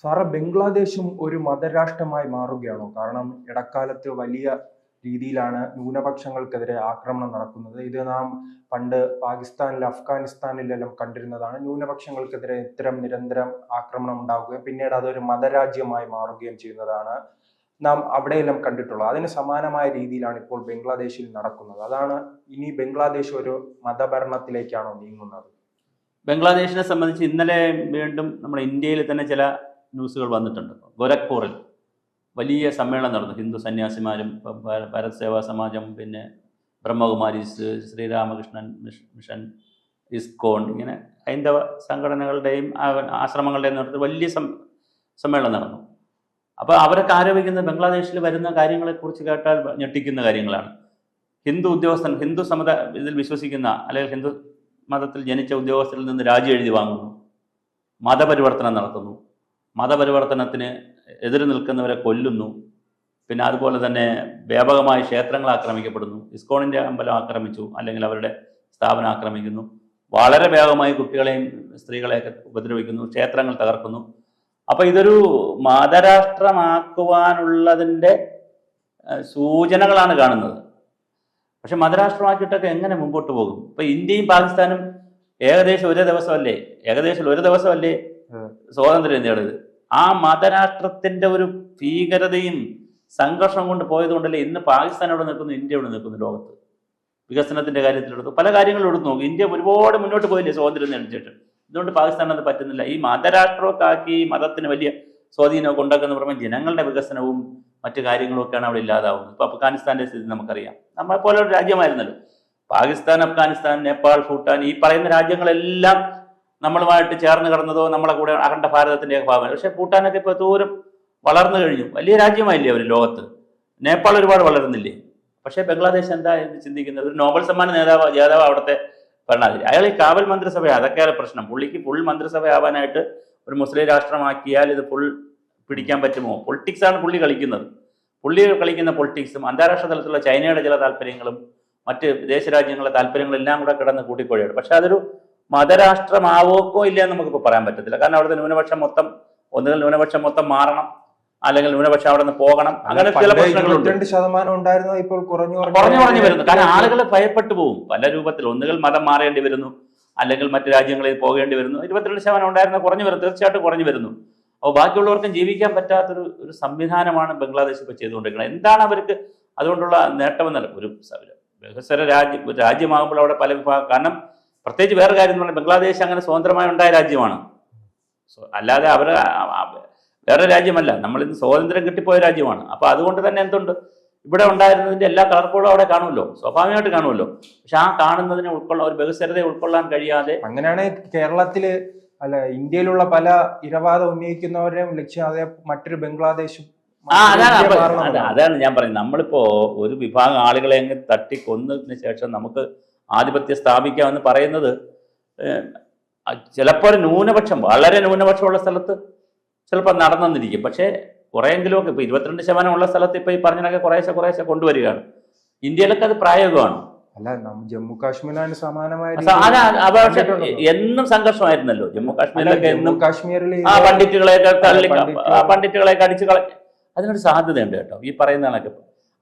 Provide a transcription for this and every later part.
സാറേ ബംഗ്ലാദേശും ഒരു മതരാഷ്ട്രമായി മാറുകയാണോ? കാരണം ഇടക്കാലത്ത് വലിയ രീതിയിലാണ് ന്യൂനപക്ഷങ്ങൾക്കെതിരെ ആക്രമണം നടക്കുന്നത്. ഇത് നാം പണ്ട് പാകിസ്ഥാനിൽ അഫ്ഗാനിസ്ഥാനിലെല്ലാം കണ്ടിരുന്നതാണ്. ന്യൂനപക്ഷങ്ങൾക്കെതിരെ ഇത്തരം നിരന്തരം ആക്രമണം ഉണ്ടാവുകയും പിന്നീട് അതൊരു മതരാജ്യമായി മാറുകയും ചെയ്യുന്നതാണ് നാം അവിടെയെല്ലാം കണ്ടിട്ടുള്ളത്. അതിന് സമാനമായ രീതിയിലാണ് ഇപ്പോൾ ബംഗ്ലാദേശിൽ നടക്കുന്നത്. അതാണ് ഇനി ബംഗ്ലാദേശ് ഒരു മതഭരണത്തിലേക്കാണോ നീങ്ങുന്നത്? ബംഗ്ലാദേശിനെ സംബന്ധിച്ച് ഇന്നലെ വീണ്ടും നമ്മുടെ ഇന്ത്യയിൽ തന്നെ ചില ന്യൂസുകൾ വന്നിട്ടുണ്ട്. ഗോരഖ്പൂറിൽ വലിയ സമ്മേളനം നടന്നു. ഹിന്ദു സന്യാസിമാരും ഭാരത് സേവാ സമാജം പിന്നെ ബ്രഹ്മകുമാരീസ് ശ്രീരാമകൃഷ്ണൻ മിഷൻ ഇസ്കോൺ ഇങ്ങനെ ഹൈന്ദവ സംഘടനകളുടെയും ആശ്രമങ്ങളുടെയും നേതൃത്വത്തിൽ വലിയ സമ്മേളനം നടന്നു. അപ്പോൾ അവരൊക്കെ ആരോപിക്കുന്നത് ബംഗ്ലാദേശിൽ വരുന്ന കാര്യങ്ങളെക്കുറിച്ച് കേട്ടാൽ ഞെട്ടിക്കുന്ന കാര്യങ്ങളാണ്. ഹിന്ദു ഉദ്യോഗസ്ഥൻ ഹിന്ദു സമത ഇതിൽ വിശ്വസിക്കുന്ന അല്ലെങ്കിൽ ഹിന്ദു മതത്തിൽ ജനിച്ച ഉദ്യോഗസ്ഥരിൽ നിന്ന് രാജി എഴുതി വാങ്ങുന്നു. മതപരിവർത്തനം നടത്തുന്നു. മതപരിവർത്തനത്തിന് എതിര് നിൽക്കുന്നവരെ കൊല്ലുന്നു. പിന്നെ അതുപോലെ തന്നെ വ്യാപകമായി ക്ഷേത്രങ്ങൾ ആക്രമിക്കപ്പെടുന്നു. ഇസ്കോണിന്റെ അമ്പലം ആക്രമിച്ചു അല്ലെങ്കിൽ അവരുടെ സ്ഥാപനം ആക്രമിക്കുന്നു. വളരെ വേഗമായി കുട്ടികളെയും സ്ത്രീകളെയൊക്കെ ഉപദ്രവിക്കുന്നു ക്ഷേത്രങ്ങൾ തകർക്കുന്നു. അപ്പോൾ ഇതൊരു മതരാഷ്ട്രമാക്കുവാനുള്ളതിന്റെ സൂചനകളാണ് കാണുന്നത്. പക്ഷെ മതരാഷ്ട്രമാക്കിയിട്ടൊക്കെ എങ്ങനെ മുമ്പോട്ട് പോകും? ഇപ്പൊ ഇന്ത്യയും പാകിസ്ഥാനും ഏകദേശം ഒരേ ദിവസമല്ലേ? ഏകദേശം ഒരു ദിവസമല്ലേ. സ്വാതന്ത്ര്യം നേടിയത്? ആ മതരാഷ്ട്രത്തിന്റെ ഒരു ഭീകരതയും സംഘർഷം കൊണ്ട് പോയതുകൊണ്ടല്ലേ ഇന്ന് പാകിസ്ഥാൻ എവിടെ നിൽക്കുന്നു ഇന്ത്യ എവിടെ നിൽക്കുന്നു ലോകത്ത്. വികസനത്തിന്റെ കാര്യത്തിലെടുത്തു. പല കാര്യങ്ങളും എടുത്തു നോക്കും. ഇന്ത്യ ഒരുപാട് മുന്നോട്ട് പോയില്ലേ സ്വാതന്ത്ര്യം നേടിച്ചിട്ട്. ഇതുകൊണ്ട് പാകിസ്ഥാൻ അത് പറ്റുന്നില്ല. ഈ മതരാഷ്ട്രമൊക്കെ മതത്തിന് വലിയ സ്വാധീനമൊക്കെ ഉണ്ടാക്കുന്ന പറയുമ്പോൾ ജനങ്ങളുടെ വികസനവും മറ്റു കാര്യങ്ങളൊക്കെയാണ് അവിടെ ഇല്ലാതാവുന്നത്. ഇപ്പൊ അഫ്ഗാനിസ്ഥാന്റെ സ്ഥിതി നമുക്കറിയാം. നമ്മളെ പോലെ ഒരു രാജ്യമായിരുന്നല്ലോ. പാകിസ്ഥാൻ അഫ്ഗാനിസ്ഥാൻ നേപ്പാൾ ഭൂട്ടാൻ ഈ പറയുന്ന രാജ്യങ്ങളെല്ലാം നമ്മളുമായിട്ട് ചേർന്ന് കിടന്നതോ നമ്മളെ കൂടെ അഖണ്ഡ ഭാരതത്തിന്റെ ഭാഗമാണ് പക്ഷെ ഭൂട്ടാനൊക്കെ ഇപ്പോൾ ദൂരം വളർന്നു കഴിഞ്ഞു. വലിയ രാജ്യമായില്ലേ അവർ ലോകത്ത്? നേപ്പാൾ ഒരുപാട് വളരുന്നില്ലേ? പക്ഷേ ബംഗ്ലാദേശ് എന്താ എന്ന് ചിന്തിക്കുന്നത്? ഒരു നോബൽ സമ്മാന നേതാവ് ജേതാവ് അവിടുത്തെ ഭരണാധികാരി. അയാൾ ഈ കാവൽ മന്ത്രിസഭ അതൊക്കെയാണ് പ്രശ്നം. പുള്ളിക്ക് ഫുൾ മന്ത്രിസഭ ആവാനായിട്ട് ഒരു മുസ്ലിം രാഷ്ട്രമാക്കിയാൽ ഇത് ഫുൾ പിടിക്കാൻ പറ്റുമോ? പൊളിറ്റിക്സ് ആണ് പുള്ളി കളിക്കുന്നത്. പുള്ളി കളിക്കുന്ന പൊളിറ്റിക്സും അന്താരാഷ്ട്ര തലത്തിലുള്ള ചൈനയുടെ ചില താല്പര്യങ്ങളും മറ്റ് വിദേശ രാജ്യങ്ങളുടെ താല്പര്യങ്ങളെല്ലാം കൂടെ കിടന്ന് കൂട്ടിക്കൊഴിയാണ്. പക്ഷെ അതൊരു മതരാഷ്ട്രമാവോക്കോ ഇല്ല എന്ന് നമുക്കിപ്പോൾ പറയാൻ പറ്റത്തില്ല. കാരണം അവിടുത്തെ ന്യൂനപക്ഷം മൊത്തം ഒന്നുകിൽ ന്യൂനപക്ഷം മൊത്തം മാറണം അല്ലെങ്കിൽ ന്യൂനപക്ഷം അവിടെ നിന്ന് പോകണം. അങ്ങനെ ചില പ്രശ്നങ്ങളുണ്ട്. ശതമാനം ഉണ്ടായിരുന്നു ഇപ്പോൾ കുറഞ്ഞു കുറഞ്ഞു കുറഞ്ഞു വരുന്നു. കാരണം ആളുകൾ ഭയപ്പെട്ടു പോകും പല രൂപത്തിൽ ഒന്നുകിൽ മതം മാറേണ്ടി വരുന്നു അല്ലെങ്കിൽ മറ്റു രാജ്യങ്ങളിൽ പോകേണ്ടി വരുന്നു. ഇരുപത്തിരണ്ട് ശതമാനം ഉണ്ടായിരുന്ന കുറഞ്ഞു വരുന്നു. തീർച്ചയായിട്ടും കുറഞ്ഞു വരുന്നു. അപ്പോൾ ബാക്കിയുള്ളവർക്കും ജീവിക്കാൻ പറ്റാത്തൊരു ഒരു സംവിധാനമാണ് ബംഗ്ലാദേശ് ഇപ്പോൾ ചെയ്തുകൊണ്ടിരിക്കുന്നത്. എന്താണ് അവർക്ക് അതുകൊണ്ടുള്ള നേട്ടമെന്നല്ല ഒരു വികസ്വര രാജ്യം രാജ്യമാകുമ്പോൾ അവിടെ പല വിഭാഗം കാരണം പ്രത്യേകിച്ച് വേറെ കാര്യം എന്ന് പറഞ്ഞാൽ ബംഗ്ലാദേശ് അങ്ങനെ സ്വതന്ത്രമായി ഉണ്ടായ രാജ്യമാണ്. അല്ലാതെ അവർ വേറെ രാജ്യമല്ല. നമ്മൾ ഇന്ന് സ്വാതന്ത്ര്യം കിട്ടിപ്പോയ രാജ്യമാണ്. അപ്പോൾ അതുകൊണ്ട് തന്നെ എന്തുണ്ട്? ഇവിടെ ഉണ്ടായിരുന്നതിന്റെ എല്ലാ കളർക്കോടും അവിടെ കാണുമല്ലോ. സ്വാഭാവികമായിട്ട് കാണുമല്ലോ. പക്ഷെ ആ കാണുന്നതിനെ ഉൾക്കൊള്ളാൻ ഒരു ബഹുസ്വരതയെ ഉൾക്കൊള്ളാൻ കഴിയാതെ അങ്ങനെയാണ് കേരളത്തിൽ അല്ല ഇന്ത്യയിലുള്ള പല ഇരവാദം ഉന്നയിക്കുന്നവരെയും ലക്ഷ്യം അതേ മറ്റൊരു ബംഗ്ലാദേശും ആ അതാണ് അതാണ് ഞാൻ പറയുന്നത്. നമ്മളിപ്പോ ഒരു വിഭാഗം ആളുകളെ അങ്ങ് തട്ടി കൊന്നതിന് ശേഷം നമുക്ക് ആധിപത്യം സ്ഥാപിക്കാമെന്ന് പറയുന്നത് ചിലപ്പോൾ ന്യൂനപക്ഷം വളരെ ന്യൂനപക്ഷമുള്ള സ്ഥലത്ത് ചിലപ്പോൾ നടന്നെന്നിരിക്കും. പക്ഷേ കുറെയെങ്കിലും ഒക്കെ ഇപ്പൊ ഇരുപത്തിരണ്ട് ശതമാനം ഉള്ള സ്ഥലത്ത് ഇപ്പോൾ ഈ പറഞ്ഞതൊക്കെ കുറേശ്ശെ കുറേശ്ശെ കൊണ്ടുവരികയാണ്. ഇന്ത്യയിലൊക്കെ അത് പ്രായോഗികമാണ്. അല്ല ജമ്മു കാശ്മീരിന് സമാനമായ. എന്നും സംഘർഷമായിരുന്നല്ലോ. ജമ്മു കാശ്മീരിലൊക്കെ എന്നും കാശ്മീരിൽ ആ പണ്ഡിറ്റുകളെയൊക്കെ തള്ളി പണ്ഡിറ്റുകളെയൊക്കെ അടിച്ചു കള അതിനൊരു സാധ്യതയുണ്ട് കേട്ടോ. ഈ പറയുന്ന കണക്ക്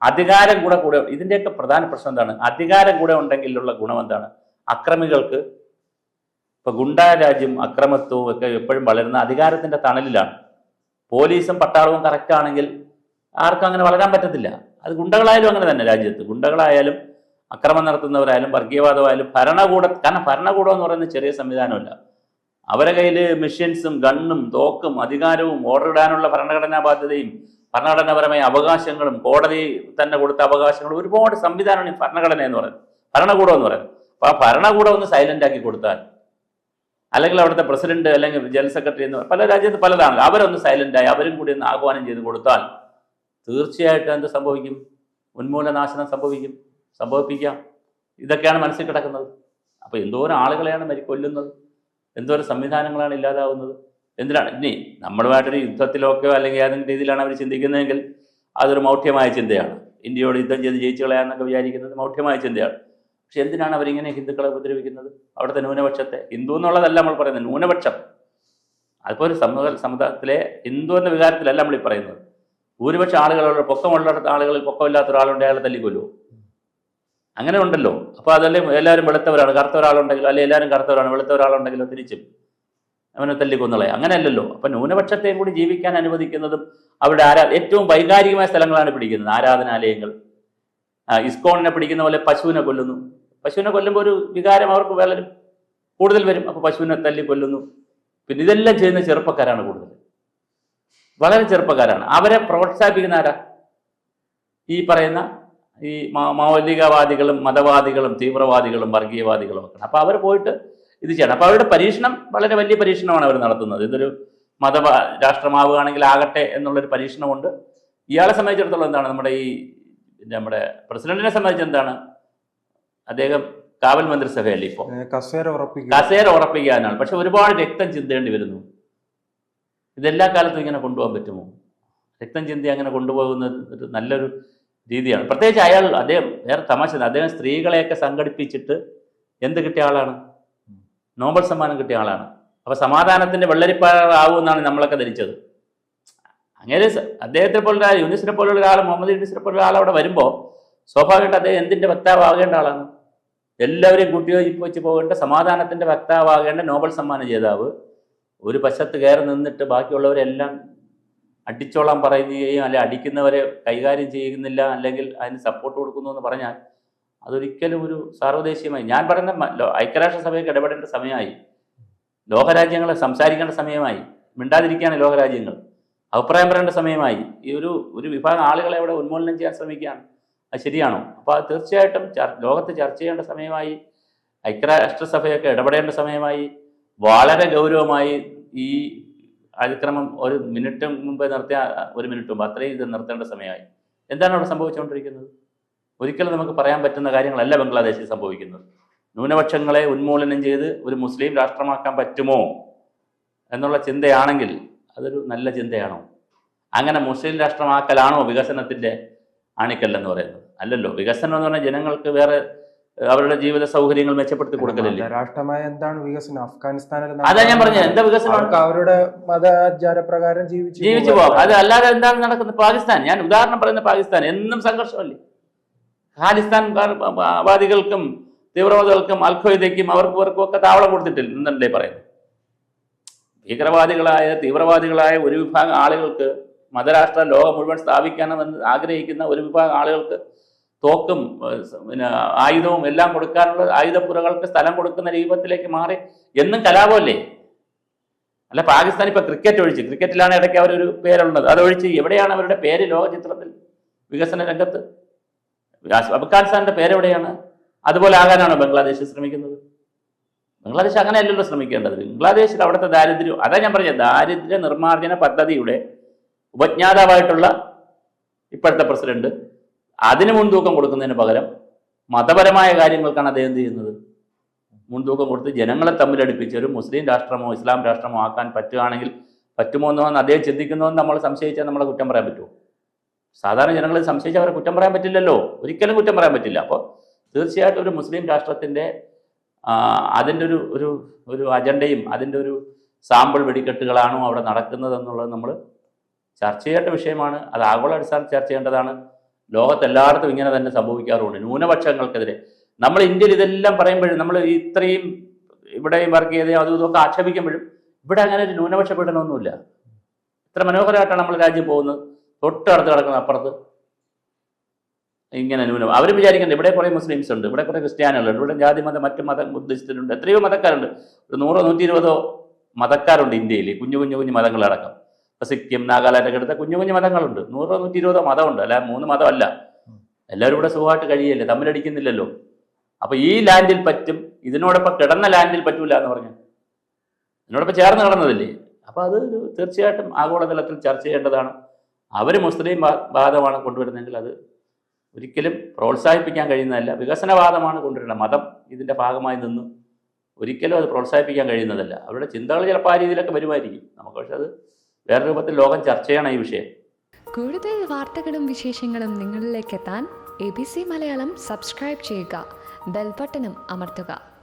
അധികാരം കൂടെ കൂടെ ഇതിന്റെയൊക്കെ പ്രധാന പ്രശ്നം എന്താണ്? അധികാരം കൂടെ ഉണ്ടെങ്കിലുള്ള ഗുണം എന്താണ്? അക്രമികൾക്ക് ഇപ്പൊ ഗുണ്ടാ രാജ്യം അക്രമത്വവും ഒക്കെ എപ്പോഴും വളരുന്ന അധികാരത്തിന്റെ തണലിലാണ്. പോലീസും പട്ടാളവും കറക്റ്റ് ആണെങ്കിൽ ആർക്കും അങ്ങനെ വളരാൻ പറ്റത്തില്ല. അത് ഗുണ്ടകളായാലും അങ്ങനെ തന്നെ രാജ്യത്ത്. ഗുണ്ടകളായാലും അക്രമം നടത്തുന്നവരായാലും വർഗീയവാദമായാലും ഭരണകൂട കാരണം ഭരണകൂടം എന്ന് പറയുന്ന ചെറിയ സംവിധാനമല്ല. അവരെ കയ്യിൽ മെഷീൻസും ഗണ്ണും തോക്കും അധികാരവും ഓർഡർ ഇടാനുള്ള ഭരണഘടനാ ബാധ്യതയും ഭരണഘടനാപരമായ അവകാശങ്ങളും കോടതി തന്നെ കൊടുത്ത അവകാശങ്ങളും ഒരുപാട് സംവിധാനമാണ് ഈ ഭരണഘടന എന്ന് പറയുന്നത്. ഭരണകൂടം എന്ന് പറയുന്നത്. അപ്പോൾ ആ ഭരണകൂടം ഒന്ന് സൈലന്റ് ആക്കി കൊടുത്താൽ അല്ലെങ്കിൽ അവിടുത്തെ പ്രസിഡന്റ് അല്ലെങ്കിൽ ജനറൽ സെക്രട്ടറി എന്ന് പല രാജ്യത്ത് പലതാണല്ലോ അവരൊന്ന് സൈലന്റ് ആയി അവരും കൂടി ഒന്ന് ആഹ്വാനം ചെയ്ത് കൊടുത്താൽ തീർച്ചയായിട്ടും എന്ത് സംഭവിക്കും? ഉന്മൂലനാശനം സംഭവിക്കും. സംഭവിപ്പിക്കാം. ഇതൊക്കെയാണ് മനസ്സിൽ കിടക്കുന്നത്. അപ്പോൾ എന്തോരം ആളുകളെയാണ് മരി കൊല്ലുന്നത്? എന്തോരം സംവിധാനങ്ങളാണ് ഇല്ലാതാവുന്നത്? എന്തിനാണ്? ഇനി നമ്മളുമായിട്ടൊരു യുദ്ധത്തിലൊക്കെ അല്ലെങ്കിൽ ഏതെങ്കിലും രീതിയിലാണ് അവർ ചിന്തിക്കുന്നതെങ്കിൽ അതൊരു മൗഢ്യമായ ചിന്തയാണ്. ഇന്ത്യയോട് യുദ്ധം ചെയ്ത് ജയിച്ചു കളയാന്നൊക്കെ വിചാരിക്കുന്നത് മൗഢ്യമായ ചിന്തയാണ്. പക്ഷെ എന്തിനാണ് അവരിങ്ങനെ ഹിന്ദുക്കളെ ഉപദ്രവിക്കുന്നത്? അവിടുത്തെ ന്യൂനപക്ഷത്തെ. ഹിന്ദു എന്നുള്ളതല്ല നമ്മൾ പറയുന്നത് ന്യൂനപക്ഷം. അതുപോലെ സമൂഹ സമുദായത്തിലെ ഹിന്ദു എന്ന വികാരത്തിലല്ല നമ്മൾ ഈ പറയുന്നത്. ഭൂരിപക്ഷം ആളുകളുള്ള പൊക്കമുള്ള ആളുകളിൽ പൊക്കമില്ലാത്ത ഒരാളുണ്ട് അയാളെ തല്ലിക്കൊല്ലുമോ അങ്ങനെ ഉണ്ടല്ലോ അപ്പോൾ അതല്ലേ എല്ലാവരും വെളുത്തവരാണ്. കറുത്ത ഒരാളുണ്ടെങ്കിലോ അല്ലെങ്കിൽ എല്ലാവരും കറുത്തവരാണ് വെളുത്ത ഒരാളുണ്ടെങ്കിലോ തിരിച്ചും. അവനെ തല്ലിക്കൊന്നളെ അങ്ങനെയല്ലല്ലോ. അപ്പം ന്യൂനപക്ഷത്തെയും കൂടി ജീവിക്കാൻ അനുവദിക്കുന്നതും അവരുടെ ആരാ ഏറ്റവും വൈകാരികമായ സ്ഥലങ്ങളാണ് പിടിക്കുന്നത്. ആരാധനാലയങ്ങൾ ഇസ്കോണിനെ പിടിക്കുന്ന പോലെ പശുവിനെ കൊല്ലുന്നു. പശുവിനെ കൊല്ലുമ്പോൾ ഒരു വികാരം അവർക്ക് വളരെ കൂടുതൽ വരും. അപ്പോൾ പശുവിനെ തല്ലി കൊല്ലുന്നു പിന്നെ ഇതെല്ലാം ചെയ്യുന്ന ചെറുപ്പക്കാരാണ് കൂടുതൽ. വളരെ ചെറുപ്പക്കാരാണ്. അവരെ പ്രോത്സാഹിപ്പിക്കുന്ന ആരാ? ഈ പറയുന്ന ഈ മൗലികവാദികളും മതവാദികളും തീവ്രവാദികളും വർഗീയവാദികളും ഒക്കെ അപ്പോൾ അവർ പോയിട്ട് ഇത് ചെയ്യണം. അപ്പോൾ അവരുടെ പരീക്ഷണം വളരെ വലിയ പരീക്ഷണമാണ് അവർ നടത്തുന്നത്. ഇതൊരു മത രാഷ്ട്രമാവുകയാണെങ്കിൽ ആകട്ടെ എന്നുള്ളൊരു പരീക്ഷണമുണ്ട്. ഇയാളെ സംബന്ധിച്ചിടത്തോളം എന്താണ് നമ്മുടെ ഈ നമ്മുടെ പ്രസിഡന്റിനെ സംബന്ധിച്ച് എന്താണ്? അദ്ദേഹം കാവൽ മന്ത്രിസഭയല്ലേ ഇപ്പോൾ കസേര ഉറപ്പിക്കുക. കസേര ഉറപ്പിക്കാനാണ്. പക്ഷെ ഒരുപാട് രക്തം ചിന്തേണ്ടി വരുന്നു. ഇതെല്ലാ കാലത്തും ഇങ്ങനെ കൊണ്ടുപോകാൻ പറ്റുമോ? രക്തം ചിന്തി അങ്ങനെ കൊണ്ടുപോകുന്നത് ഒരു നല്ലൊരു രീതിയാണ്. പ്രത്യേകിച്ച് അയാൾ അദ്ദേഹം വേറെ തമാശ അദ്ദേഹം സ്ത്രീകളെയൊക്കെ സംഘടിപ്പിച്ചിട്ട് എന്ത് കിട്ടിയ ആളാണ്? നോബൽ സമ്മാനം കിട്ടിയ ആളാണ്. അപ്പൊ സമാധാനത്തിന്റെ വെള്ളരിപ്പാറാവുമെന്നാണ് നമ്മളൊക്കെ ധരിച്ചത്. അങ്ങനെ അദ്ദേഹത്തെ പോലുള്ള യൂനിസിനെ പോലുള്ള ഒരാൾ മുഹമ്മദ് യൂനിസിനെ പോലുള്ള ആൾ അവിടെ വരുമ്പോൾ സ്വാഭാവികമായിട്ട് അദ്ദേഹം എന്തിന്റെ വക്താവാകേണ്ട ആളാണ്? എല്ലാവരെയും കൂട്ടിയോജിപ്പ് വെച്ച് പോകേണ്ട സമാധാനത്തിന്റെ വക്താവാകേണ്ട നോബൽ സമ്മാന ജേതാവ് ഒരു പശത്ത് കയറി നിന്നിട്ട് ബാക്കിയുള്ളവരെല്ലാം അടിച്ചോളാൻ പറയുകയും അല്ലെ അടിക്കുന്നവരെ കൈകാര്യം ചെയ്യുന്നില്ല അല്ലെങ്കിൽ അതിന് സപ്പോർട്ട് കൊടുക്കുന്നു എന്ന് പറഞ്ഞാൽ അതൊരിക്കലും ഒരു സാർവദേശീയമായി. ഞാൻ പറയുന്ന ഐക്യരാഷ്ട്രസഭയ്ക്ക് ഇടപെടേണ്ട സമയമായി. ലോകരാജ്യങ്ങൾ സംസാരിക്കേണ്ട സമയമായി. മിണ്ടാതിരിക്കുകയാണ് ലോകരാജ്യങ്ങൾ. അഭിപ്രായം പറയേണ്ട സമയമായി. ഈ ഒരു ഒരു വിഭാഗം ആളുകളെ അവിടെ ഉന്മൂലനം ചെയ്യാൻ ശ്രമിക്കുകയാണ്. അത് ശരിയാണോ? അപ്പോൾ തീർച്ചയായിട്ടും ലോകത്ത് ചർച്ച ചെയ്യേണ്ട സമയമായി ഐക്യരാഷ്ട്രസഭയൊക്കെ ഇടപെടേണ്ട സമയമായി വളരെ ഗൗരവമായി ഈ അതിക്രമം ഒരു മിനിറ്റ് മുമ്പ് നിർത്തിയ ഒരു മിനിറ്റ് മുമ്പ് അത്രയും ഇത് നിർത്തേണ്ട സമയമായി. എന്താണ് അവിടെ സംഭവിച്ചുകൊണ്ടിരിക്കുന്നത്? ഒരിക്കലും നമുക്ക് പറയാൻ പറ്റുന്ന കാര്യങ്ങളല്ല ബംഗ്ലാദേശിൽ സംഭവിക്കുന്നത്. ന്യൂനപക്ഷങ്ങളെ ഉന്മൂലനം ചെയ്ത് ഒരു മുസ്ലിം രാഷ്ട്രമാക്കാൻ പറ്റുമോ എന്നുള്ള ചിന്തയാണെങ്കിൽ അതൊരു നല്ല ചിന്തയാണോ? അങ്ങനെ മുസ്ലിം രാഷ്ട്രമാക്കലാണോ വികസനത്തിന്റെ ആണിക്കല്ലെന്ന് പറയുന്നത്? അല്ലല്ലോ. വികസനം എന്ന് പറഞ്ഞാൽ ജനങ്ങൾക്ക് വേറെ അവരുടെ ജീവിത സൗകര്യങ്ങൾ മെച്ചപ്പെടുത്തി കൊടുക്കലില്ലേ? രാഷ്ട്രമായ എന്താണ് വികസനം? അഫ്ഗാനിസ്ഥാനിൽ അതാ ഞാൻ പറഞ്ഞത്. എന്താ വികസനം? അവരുടെ അവരുടെ മതാചാരപ്രകാരം ജീവിച്ചു ജീവിച്ചു പോകാം അത് അല്ലാതെ എന്താണ് നടക്കുന്നത്? പാകിസ്ഥാൻ. ഞാൻ ഉദാഹരണം പറയുന്ന പാകിസ്ഥാൻ. എന്നും സംഘർഷമല്ലേ? ഖാലിസ്ഥാൻ വാദികൾക്കും തീവ്രവാദികൾക്കും അൽഖയ്ദയ്ക്കും അവർക്കും ഇവർക്കും ഒക്കെ താവളം കൊടുത്തിട്ടില്ല. എന്നല്ലേ പറയുന്നത്? ഭീകരവാദികളായ തീവ്രവാദികളായ ഒരു വിഭാഗം ആളുകൾക്ക് മതരാഷ്ട്ര ലോകം മുഴുവൻ സ്ഥാപിക്കണമെന്ന് ആഗ്രഹിക്കുന്ന ഒരു വിഭാഗം ആളുകൾക്ക് തോക്കും പിന്നെ ആയുധവും എല്ലാം കൊടുക്കാനുള്ള ആയുധപ്പുറകൾക്ക് സ്ഥലം കൊടുക്കുന്ന രൂപത്തിലേക്ക് മാറി. എന്നും കലാപമല്ലേ? അല്ല പാകിസ്ഥാൻ ഇപ്പൊ ക്രിക്കറ്റ് ഒഴിച്ച്. ക്രിക്കറ്റിലാണ് ഇടയ്ക്ക് അവരൊരു പേരുള്ളത്. അതൊഴിച്ച് എവിടെയാണ് അവരുടെ പേര്? ലോക ചിത്രത്തിൽ വികസന രംഗത്ത്? അഫ്ഗാനിസ്ഥാന്റെ പേരെവിടെയാണ്? അതുപോലെ ആകാനാണോ ബംഗ്ലാദേശ് ശ്രമിക്കുന്നത്? ബംഗ്ലാദേശ് അങ്ങനെയല്ലല്ലോ ശ്രമിക്കേണ്ടത്. ബംഗ്ലാദേശിൽ അവിടുത്തെ ദാരിദ്ര്യം അതാ ഞാൻ പറഞ്ഞത് ദാരിദ്ര്യ നിർമ്മാർജന പദ്ധതിയുടെ ഉപജ്ഞാതാവായിട്ടുള്ള ഇപ്പോഴത്തെ പ്രസിഡന്റ് അതിന് മുൻതൂക്കം കൊടുക്കുന്നതിന് പകരം മതപരമായ കാര്യങ്ങൾക്കാണ് അദ്ദേഹം ചെയ്യുന്നത്? മുൻതൂക്കം കൊടുത്ത് ജനങ്ങളെ തമ്മിലടുപ്പിച്ച് ഒരു മുസ്ലിം രാഷ്ട്രമോ ഇസ്ലാം രാഷ്ട്രമോ ആക്കാൻ പറ്റുകയാണെങ്കിൽ പറ്റുമോ എന്നോ എന്ന് അദ്ദേഹം ചിന്തിക്കുന്നോ നമ്മൾ സംശയിച്ചാൽ നമ്മളെ കുറ്റം പറയാൻ പറ്റുമോ? സാധാരണ ജനങ്ങൾ സംശയിച്ച് അവരെ കുറ്റം പറയാൻ പറ്റില്ലല്ലോ. ഒരിക്കലും കുറ്റം പറയാൻ പറ്റില്ല. അപ്പോൾ തീർച്ചയായിട്ടും ഒരു മുസ്ലിം രാഷ്ട്രത്തിന്റെ അതിന്റെ ഒരു ഒരു ഒരു അജണ്ടയും അതിന്റെ ഒരു സാമ്പിൾ വെടിക്കെട്ടുകളാണോ അവിടെ നടക്കുന്നത് എന്നുള്ളത് നമ്മൾ ചർച്ച ചെയ്യേണ്ട വിഷയമാണ്. അത് ആഗോള അടിസ്ഥാനത്തിൽ ചർച്ച ചെയ്യേണ്ടതാണ്. ലോകത്തെല്ലായിടത്തും ഇങ്ങനെ തന്നെ സംഭവിക്കാറുണ്ട്. ന്യൂനപക്ഷങ്ങൾക്കെതിരെ. നമ്മൾ ഇന്ത്യയിൽ ഇതെല്ലാം പറയുമ്പോഴും നമ്മൾ ഇത്രയും ഇവിടെയും വർക്ക് വർഗീയതയും അതും ഇതൊക്കെ ആക്ഷേപിക്കുമ്പോഴും ഇവിടെ അങ്ങനെ ഒരു ന്യൂനപക്ഷ പീഡനമൊന്നുമില്ല. ഇത്ര മനോഹരമായിട്ടാണ് നമ്മൾ രാജ്യം പോകുന്നത്. തൊട്ടടുത്ത് കിടക്കുന്ന അപ്പുറത്ത്. ഇങ്ങനെ ന്യൂനം. അവർ വിചാരിക്കുന്നത് ഇവിടെ കുറേ മുസ്ലിംസ് ഉണ്ട് ഇവിടെ കുറേ ക്രിസ്ത്യാനികളുണ്ട് ഇവിടെ ജാതി മതം മറ്റ് മത ബുദ്ധിസ്റ്റുണ്ട് എത്രയോ മതക്കാരുണ്ട്. ഒരു നൂറോ നൂറ്റി ഇരുപതോ മതക്കാരുണ്ട് ഇന്ത്യയിൽ കുഞ്ഞു കുഞ്ഞു കുഞ്ഞു മതങ്ങളടക്കം. ഇപ്പൊ സിക്കിം നാഗാലാൻഡ് ഒക്കെ എടുത്ത കുഞ്ഞു കുഞ്ഞു മതങ്ങളുണ്ട്. നൂറോ നൂറ്റി ഇരുപതോ മതമുണ്ട് അല്ല മൂന്ന് മതമല്ല. എല്ലാവരും ഇവിടെ സുഖമായിട്ട് കഴിയല്ലേ തമ്മിലടിക്കുന്നില്ലല്ലോ. അപ്പോൾ ഈ ലാൻഡിൽ പറ്റും ഇതിനോടൊപ്പം കിടന്ന ലാൻഡിൽ പറ്റൂല എന്ന് പറഞ്ഞു. ഇതിനോടൊപ്പം ചേർന്ന് കിടന്നതല്ലേ? അപ്പൊ അത് തീർച്ചയായിട്ടും ആഗോളതലത്തിൽ ചർച്ച ചെയ്യേണ്ടതാണ്. അവർ മുസ്ലിം വാദമാണ് കൊണ്ടുവരുന്നതെങ്കിൽ അത് ഒരിക്കലും പ്രോത്സാഹിപ്പിക്കാൻ കഴിയുന്നതല്ല. വികസനവാദമാണ് കൊണ്ടുവരുന്നത്. മതം ഇതിന്റെ ഭാഗമായി നിന്നു. ഒരിക്കലും അത് പ്രോത്സാഹിപ്പിക്കാൻ കഴിയുന്നതല്ല. അവരുടെ ചിന്തകൾ ചിലപ്പോൾ ആ രീതിയിലൊക്കെ വരുമായിരിക്കും. നമുക്ക് പക്ഷെ അത് വേറെ രൂപത്തിൽ ലോകം ചർച്ച ചെയ്യണം ഈ വിഷയം. കൂടുതൽ വാർത്തകളും വിശേഷങ്ങളും നിങ്ങളിലേക്ക് എത്താൻ A B C Malayalam subscribe ചെയ്യുക. ബെൽബട്ടനും അമർത്തുക.